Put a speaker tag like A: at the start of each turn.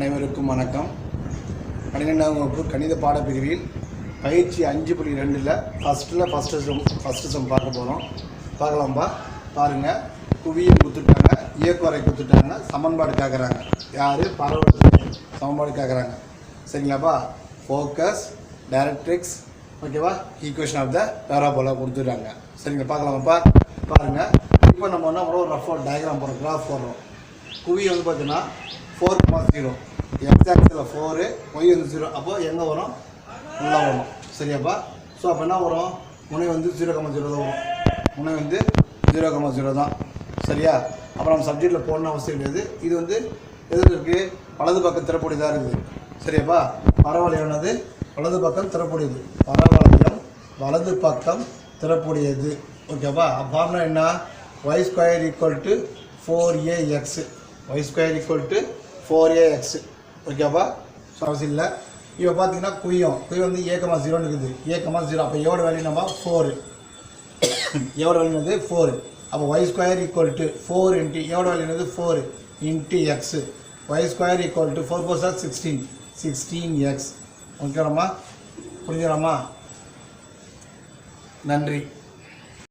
A: அனைவருக்கும் வணக்கம். பன்னிரெண்டாம் வகுப்பு கணித பாடப்பிரிவில் பயிற்சி அஞ்சு புள்ளி ரெண்டில் ஃபஸ்ட்டில் ஃபஸ்ட்டு சம் ஃபஸ்ட்டு சம் பார்க்க போகிறோம் பார்க்கலாம்பா. பாருங்கள் குவியை கொடுத்துட்டாங்க இயக்குவரை கொடுத்துட்டாங்க சமன்பாடு கேட்குறாங்க யார்? பரவல் சமன்பாடு கேட்குறாங்க சரிங்களாப்பா? ஃபோக்கஸ் டைரக்ட்ரிக்ஸ் ஓகேவா? ஈக்குவேஷன் ஆஃப் த பேராபோலா கொடுத்துட்டாங்க. சரிங்க பார்க்கலாமாப்பா? பாருங்கள் இப்போ நம்ம என்ன பண்ணுறோம் ஒரு ரஃப் டயக்ராம் போடுறோம் கிராஃப் போடுறோம். குவி வந்து பார்த்தீங்கன்னா ஃபோர் பாஸ் ஜீரோ எக்ஸ் ஆக்ஸில் ஃபோரு ஒய் வந்து ஜீரோ அப்போ எங்கே வரும்? உள்ளே வரும். சரியாப்பா? ஸோ அப்போ என்ன வரும்? முனை வந்து ஜீரோ கமா ஜீரோ தான் வரும். முனை வந்து ஜீரோ கமா ஜீரோ தான். சரியா? அப்புறம் நம்ம சப்ஜெக்டில் போடணும் அவசியம் கிடையாது. இது வந்து எதில் இருக்குது வலது பக்கம் திறப்புடையதாக இருக்குது. சரியாப்பா? பரவலையானது வலது பக்கம் திறப்புடையது. பரவளையம் வலது பக்கம் திறப்புடையது. ஓகேவா ஃபார்முலா என்ன? Y square equal to four A X Y square equal to four A X ஓகேவா ஸோ இல்லை. இப்போ பார்த்தீங்கன்னா குய்யம். குய் வந்து ஏக்கமா ஜீரோன்னு இருக்குது ஏக்கமா ஜீரோ அப்போ எவ்வளோ வேல்யூ நம்ம? ஃபோரு எவ்வளோ வேல்யூனது ஃபோர் அப்போ Y square equal to four into எவ்வளோ வேல்யூனது four into X Y square equal to four four sir sixteen sixteen X ஓகேடாம்மா புரிஞ்சுக்கலாமா நன்றி.